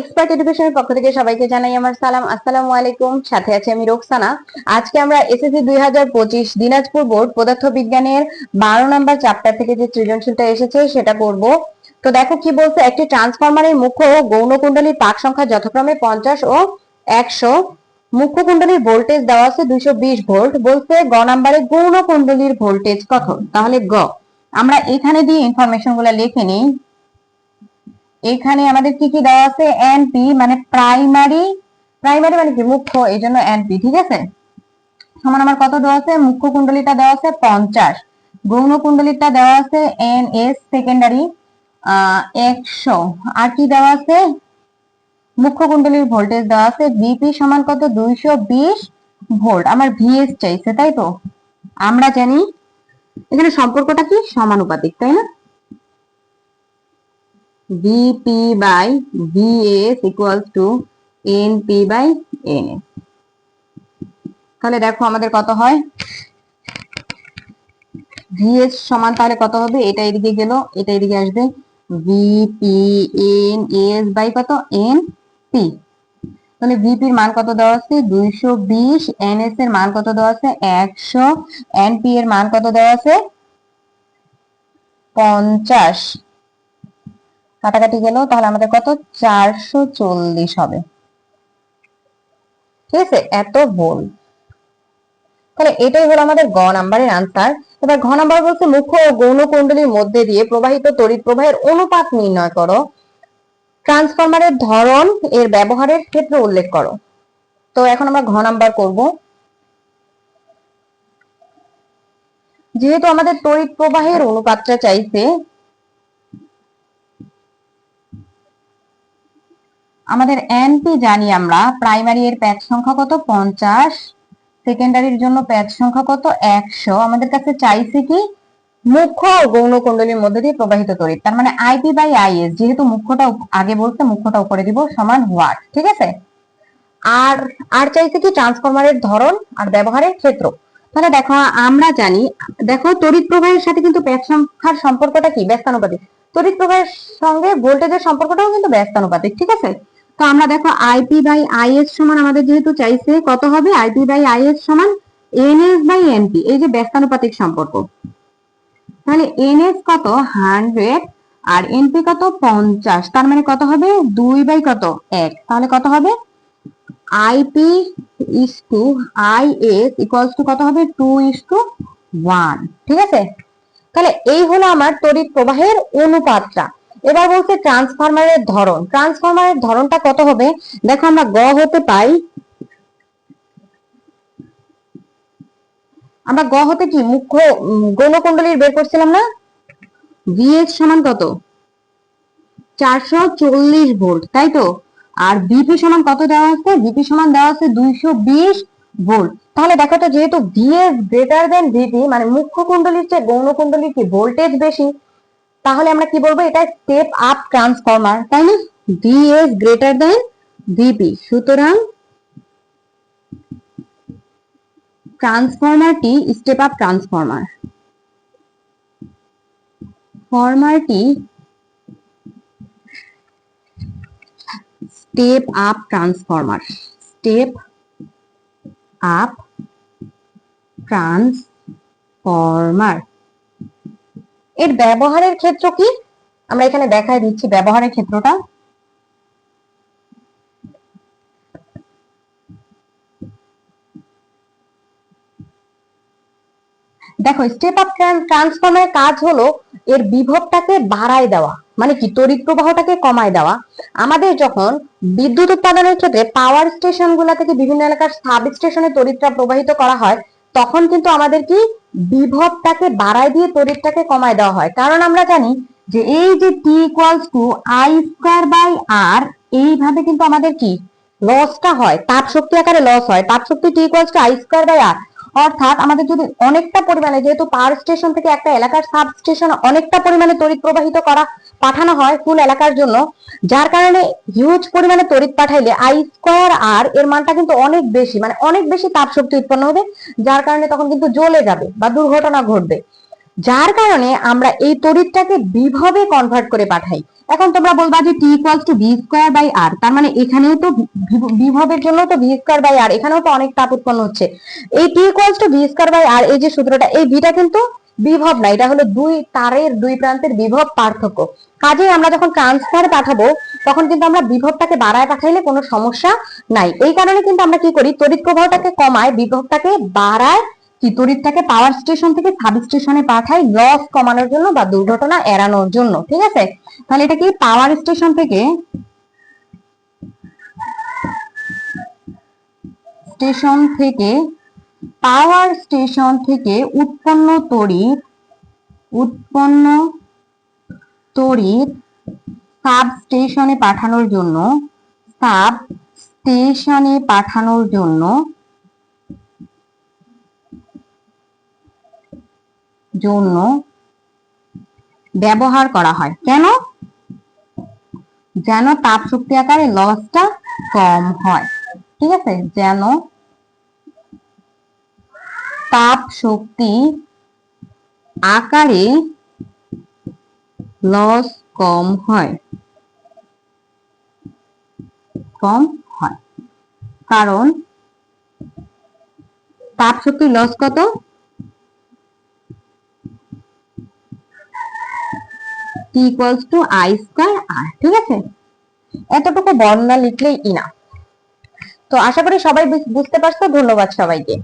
Expert এডুকেশনের পক্ষ থেকে সবাইকে জানাই আমার সালাম। আসসালামু আলাইকুম। সাথে আছে আমি রোকসানা। আজকে আমরা এসএসসি দুই হাজার পঁচিশ দিনাজপুর বোর্ড পদার্থ বিজ্ঞানের বারো নম্বর চ্যাপ্টার থেকে যে সৃজনশীলটা এসেছে সেটা করব তো দেখো কি বলছে, একটি ট্রান্সফরমারের মুখ্য ও গৌণ কুণ্ডলীর পাক সংখ্যা যথাক্রমে পঞ্চাশ ও একশো। মুখ্য কুণ্ডলীর ভোল্টেজ দেওয়া আছে দুইশো বিশ ভোল্ট বলছে গ নাম্বারে গৌণ কুণ্ডলীর ভোল্টেজ কত? তাহলে গ। আমরা এখানে দিয়ে ইনফরমেশনগুলা লিখে নিই। এখানে আমাদের কি কি দেওয়া আছে? এনপি মানে প্রাইমারি প্রাইমারি মানে কি? মুখ্য এই জন্য এনপি ঠিক আছে? সমান আমার কত দেওয়া আছে? মুখ্য কুণ্ডলীটা দেওয়া আছে পঞ্চাশ। গৌণ কুণ্ডলীটা দেওয়া আছে এন এস সেকেন্ডারি একশো। আর কি দেওয়া আছে? মুখ্য কুণ্ডলীর ভোল্টেজ দেওয়া আছে। ভিপি সমান কত? দুইশো বিশ ভোল্ট আমার ভিএস চাইছে, তাই তো? আমরা জানি, এখানে সম্পর্কটা কি? সমানুপাতিক, তাই না? Vp by Vs equals to NP by NS তাহলে দেখো আমাদের কত হয়? Vs সমান তাহলে কত হবে? এটা এদিকে গেল, এটা এদিকে আসবে। Vp NS বাই কত? NP তাহলে Vp এর মান কত দেওয়া আছে? দুইশো বিশ NS এর মান কত দেওয়া আছে? একশো। NP এর মান কত দেওয়া আছে? পঞ্চাশ। কাটাকাটি গেল তাহলে আমাদের কত? চারশো চল্লিশ হবে। ঠিক আছে? এত ভুল তাহলে এটাই হলো আমাদের গ নাম্বারের আনসার এবার ঘ নাম্বার বলছে মুখ্য ও গৌণ কুণ্ডলীর মধ্যে দিয়ে প্রবাহিত তড়িৎ প্রবাহের অনুপাত নির্ণয় করো। ট্রান্সফরমারের ধরন এর ব্যবহারের ক্ষেত্রে উল্লেখ করো। তো এখন আমরা ঘ নাম্বার করব। যেহেতু আমাদের তড়িৎ প্রবাহের অনুপাতটা চাইছে আমাদের এনপি জানি আমরা প্রাইমারি এর প্যাচ সংখ্যা কত? পঞ্চাশ। সেকেন্ডারির জন্য প্যাচ সংখ্যা কত? একশো। আমাদের কাছে চাইছে কি? মুখ্য ও গৌণ কুণ্ডলীর মধ্যে দিয়ে প্রবাহিত তড়িৎ। তার মানে আইপি বাই আইএস যেহেতু মুখ্যটা আগে বলতে মুখ্যটা উপরে দিব, সমান ওয়াট ঠিক আছে? আর আর চাইছে কি? ট্রান্সফরমারের ধরন আর ব্যবহারের ক্ষেত্র। তাহলে দেখো, আমরা জানি, দেখো তড়িৎ প্রবাহের সাথে কিন্তু প্যাচ সংখ্যার সম্পর্কটা কি? ব্যস্তানুপাতিক। তড়িৎ প্রবাহের সঙ্গে ভোল্টেজের সম্পর্কটাও কিন্তু ব্যস্তানুপাতিক, ঠিক আছে? তো আমরা দেখো আইপি বাই আইএস সমান আমাদের যেহেতু চাইছে, কত হবে? আইপি বাই আইএস সমান এনএস বাই এনপি এই যে ব্যস্তানুপাতিক সম্পর্ক। তাহলে এনএস কত? হান্ড্রেড আর এনপি কত? পঞ্চাশ, তার মানে কত হবে? দুই বাই কত? এক। তাহলে কত হবে? IP is to I S equals to কত হবে? টু ইস টু ওয়ান ঠিক আছে? তাহলে এই হলো আমার তড়িৎ প্রবাহের অনুপাতটা। এবার বলছে ট্রান্সফরমারের ধরন। ট্রান্সফরমারের ধরনটা কত হবে? দেখো আমরা গ হতে পাই। আমরা গ হতে কি? মুখ্য উম, গৌণকুণ্ডলীর বের করছিলাম না? ভিএস সমান কত? চারশো চল্লিশ ভোল্ট তাই তো? আর বিপি সমান কত দেওয়া আছে? বিপি সমান দেওয়া আছে দুইশো বিশ ভোল্ট। তাহলে দেখো তো যেহেতু ভিএস গ্রেটার দেন ভিপি মানে মুখ্য কুণ্ডলীর চেয়ে গৌণ কুণ্ডলীর কি? ভোল্টেজ বেশি। তাহলে আমরা কি বলব? এটা স্টেপ আপ ট্রান্সফরমার তাই না? ভিএস গ্রেটার দেন ভিপি সুতরাং ট্রান্সফরমারটি step up transformer ফরমারটি step up transformer step up transformer এর ব্যবহারের ক্ষেত্র কি? আমরা এখানে দেখায় দিচ্ছি ব্যবহারের ক্ষেত্রটা। দেখো স্টেপ আপ ট্রান্সফর্মের কাজ হলো এর বিভবটাকে বাড়ায় দেওয়া। মানে কি? তড়িৎ প্রবাহটাকে কমায় দেওয়া। আমাদের যখন বিদ্যুৎ উৎপাদনের ক্ষেত্রে পাওয়ার স্টেশনগুলা থেকে বিভিন্ন এলাকার সাব স্টেশনে তড়িৎটা প্রবাহিত করা হয় তখন কিন্তু আমাদের কি বিভবটাকে বাড়ায় দিয়ে তড়িৎটাকে কমায় দেওয়া হয়। কারণ আমরা জানি যে এই যে T equals to I square by R এইভাবে কিন্তু আমাদের কি লসটা হয়, তাপ শক্তি আকারে লস হয়। তাপ শক্তি টি equals to I square by R অর্থাৎ আমাদের যদি অনেকটা পরিমাণে, যেহেতু পাওয়ার স্টেশন থেকে একটা এলাকার সাব স্টেশন অনেকটা পরিমাণে তড়িৎ প্রবাহিত করা পাঠানো হয় ফুল এলাকার জন্য, যার কারণে হিউজ পরিমাণে তড়িৎ পাঠাইলে আই স্কোয়ার আর এর মানটা কিন্তু অনেক বেশি মানে অনেক বেশি তাপ শক্তি উৎপন্ন হবে, যার কারণে তখন কিন্তু জ্বলে যাবে বা দুর্ঘটনা ঘটবে। যার কারণে আমরা এই তড়িৎটাকে বিভবে কনভার্ট করে পাঠাই। এখন তোমরা বলবা যে T equals to V square by R তার মানে এখানেও তো বিভ- বিভবের জন্য তো বি স্কোয়ার বাই আর এখানেও তো অনেক তাপ উৎপন্ন হচ্ছে। এই T equals to V square by R এই যে সূত্রটা, এই বিটা কিন্তু বিভব না, এটা হলো দুই তারের, দুই প্রান্তের বিভব পার্থক্য। কাজেই আমরা যখন ট্রান্সফার পাঠাবো, তখন কিন্তু আমরা বিভবটাকে বাড়ায় পাঠাইলে কোনো সমস্যা নাই। এই কারণে কিন্তু আমরা কি করি, তড়িৎ প্রবাহটাকে কমায়, বিভবটাকে বাড়ায়, কি তড়িৎটাকে পাওয়ার স্টেশন থেকে সাব স্টেশনে পাঠাই লস কমানোর জন্য বা দুর্ঘটনা এড়ানোর জন্য, ঠিক আছে? তাহলে এটা কি পাওয়ার স্টেশন থেকে স্টেশন থেকে পাওয়ার স্টেশন থেকে উৎপন্ন তড়িৎ উৎপন্ন তড়িৎ সাব স্টেশনে পাঠানোর জন্য সাব স্টেশনে পাঠানোর জন্য জন্য ব্যবহার করা হয়। কেন? যেন তাপ শক্তি আকারে লসটা কম হয়। ঠিক আছে? যেন তাপ শক্তি আকারে লস কম হয়। কম হয়। কারণ তাপ শক্তির লস কত? ইকুয়ালস টু আই আর ঠিক আছে? এতটুকু বর্ণনা লিখলেই ইনা তো আশা করি সবাই বুঝ- বুঝতে পারছ? ধন্যবাদ সবাইকে।